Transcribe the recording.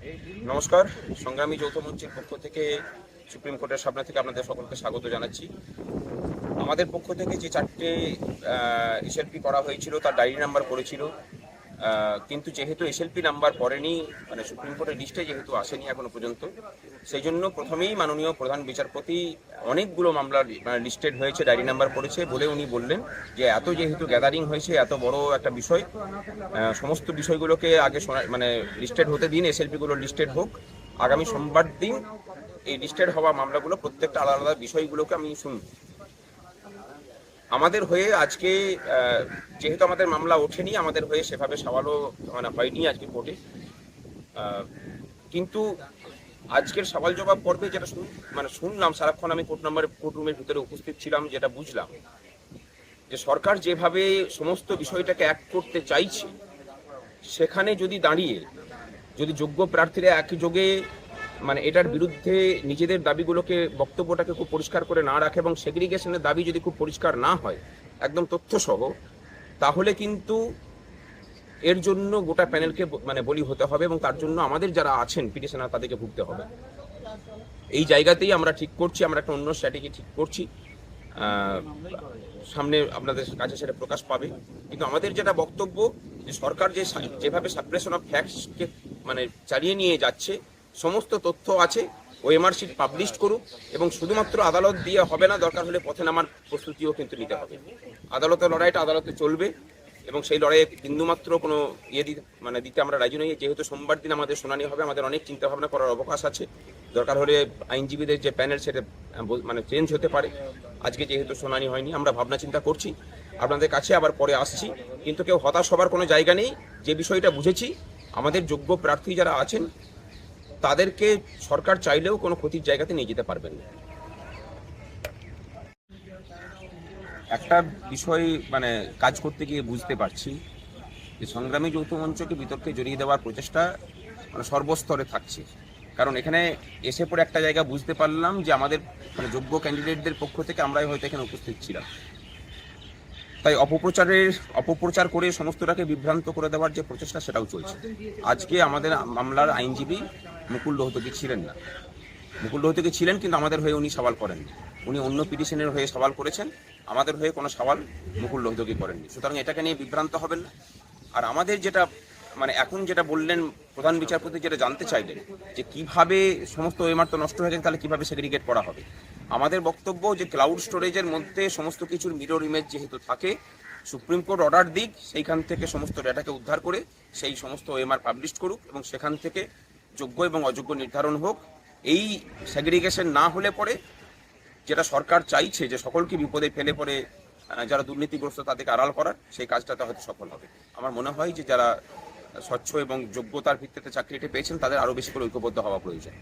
নমস্কার। সংগ্রামী যৌথ মঞ্চের পক্ষ থেকে সুপ্রিম কোর্টের সামনে থেকে আপনাদের সকলকে স্বাগত জানাচ্ছি। আমাদের পক্ষ থেকে যে চারটে এসএলপি করা হয়েছিল তার ডায়েরি নাম্বার আহ, কিন্তু যেহেতু এসএলপি নাম্বার পড়েনি মানে সুপ্রিম কোর্টের লিস্টে যেহেতু আসেনি এখনও পর্যন্ত সেই জন্য প্রথমেই মাননীয় প্রধান বিচারপতি অনেকগুলো মামলার লিস্টেড হয়েছে ডায়েরি নাম্বার পড়েছে বলে উনি বললেন যে এত যেহেতু গ্যাদারিং হয়েছে, এত বড় একটা বিষয় সমস্ত বিষয়গুলোকে আগে শোনা মানে লিস্টেড হতে দিন এসএলপি গুলো লিস্টেড হোক। আগামী সোমবার দিন এই লিস্টেড হওয়া মামলাগুলো প্রত্যেকটা আলাদা আলাদা বিষয়গুলোকে আমি শুনব। আমাদের হয়ে আজকে যেহেতু আমাদের মামলা ওঠেনি, আমাদের হয়ে সেভাবে সওয়ালও মানে হয়নি আজকে কোর্টে। কিন্তু আজকের সওয়াল জবাব পর্বে যেটা শুন মানে শুনলাম, সারাক্ষণ আমি কোর্ট নাম্বার, কোর্ট রুমের ভিতরে উপস্থিত ছিলাম, যেটা বুঝলাম, যে সরকার যেভাবে সমস্ত বিষয়টাকে এক করতে চাইছে, সেখানে যদি দাঁড়িয়ে, যদি যোগ্য প্রার্থীরা একযোগে মানে এটার বিরুদ্ধে নিজেদের দাবিগুলোকে, বক্তব্যটাকে খুব পরিষ্কার করে না রাখে এবং সেগ্রিগেশনের দাবি যদি খুব পরিষ্কার না হয়, একদম তথ্যসহ, তাহলে কিন্তু এর জন্য গোটা প্যানেলকে মানে বলি হতে হবে এবং তার জন্য আমাদের যারা আছেন পিটিশনার তাদেরকে ভুগতে হবে। এই জায়গাতেই আমরা ঠিক করছি, আমরা একটা অন্য স্ট্র্যাটেজি ঠিক করছি। সামনে আপনাদের কাছে সেটা প্রকাশ পাবে। কিন্তু আমাদের যেটা বক্তব্য, যে সরকার যে যেভাবে সাপ্রেশন অফ ফ্যাক্টসকে মানে চালিয়ে নিয়ে যাচ্ছে সমস্ত তথ্য আছে ওএমআর শিট পাবলিশ করুক এবং শুধুমাত্র আদালত দিয়ে হবে না, দরকার হলে পথে নামার প্রস্তুতিও কিন্তু নিতে হবে। আদালতের লড়াইটা আদালতে চলবে এবং সেই লড়াইয়ে বিন্দুমাত্র কোনো ইয়ে দিতে মানে দিতে আমরা রাজি নই। যেহেতু সোমবার দিন আমাদের শুনানি হবে, আমাদের অনেক চিন্তা ভাবনা করার অবকাশ আছে। দরকার হলে আইনজীবীদের যে প্যানেল সেটা মানে চেঞ্জ হতে পারে। আজকে যেহেতু শুনানি হয়নি, আমরা ভাবনা চিন্তা করছি। আপনাদের কাছে আবার পরে আসছি। কিন্তু কেউ হতাশ হবার কোনো জায়গা নেই। যে বিষয়টা বুঝেছি, আমাদের যোগ্য প্রার্থী যারা আছেন তাদেরকে সরকার চাইলেও কোনো ক্ষতির জায়গাতে নিয়ে যেতে পারবেন না। একটা বিষয় মানে কাজ করতে গিয়ে বুঝতে পারছি যে সংগ্রামী যৌথ মঞ্চকে বিতর্কে জড়িয়ে দেওয়ার প্রচেষ্টা মানে সর্বস্তরে থাকছে। কারণ এখানে এসে পরে একটা জায়গা বুঝতে পারলাম যে আমাদের মানে যোগ্য ক্যান্ডিডেটদের পক্ষ থেকে আমরাই হয়তো এখানে উপস্থিত ছিলাম। তাই অপপ্রচারের, অপপ্রচার করে সমস্তটাকে বিভ্রান্ত করে দেওয়ার যে প্রচেষ্টা সেটাও চলছে। আজকে আমাদের মামলার আইনজীবী মুকুল রোহতকি ছিলেন না। মুকুল রোহতকি ছিলেন কিন্তু আমাদের হয়ে উনি সওয়াল করেননি। উনি অন্য পিটিশনের হয়ে সওয়াল করেছেন। আমাদের হয়ে কোনো সওয়াল মুকুল রোহতকি করেননি। সুতরাং এটাকে নিয়ে বিভ্রান্ত হবেন না। আর আমাদের যেটা মানে এখন যেটা বললেন প্রধান বিচারপতি যেটা জানতে চাইলেন, যে কীভাবে সমস্ত ওয়েমার তো নষ্ট হয়ে গেছে, তাহলে কীভাবে সেগ্রিগেট করা হবে? আমাদের বক্তব্য যে ক্লাউড স্টোরেজের মধ্যে সমস্ত কিছুর মিরর ইমেজ যেহেতু থাকে, সুপ্রিম কোর্ট অর্ডার দিক, সেইখান থেকে সমস্ত ডেটাকে উদ্ধার করে সেই সমস্ত ওএমআর পাবলিশ করুক এবং সেখান থেকে যোগ্য এবং অযোগ্য নির্ধারণ হোক, এই সেগ্রিগেশন না হলে পরে যেটা সরকার চাইছে যে সকলকে বিপদে ফেলে পরে যারা দুর্নীতিগ্রস্ত তাদেরকে আড়াল করার, সেই কাজটাতে হয়তো সফল হবে। আমার মনে হয় যে যারা স্বচ্ছ এবং যোগ্যতার ভিত্তিতে চাকরিটি পেয়েছেন, তাদের আরও বেশি করে ঐক্যবদ্ধ হওয়া প্রয়োজন।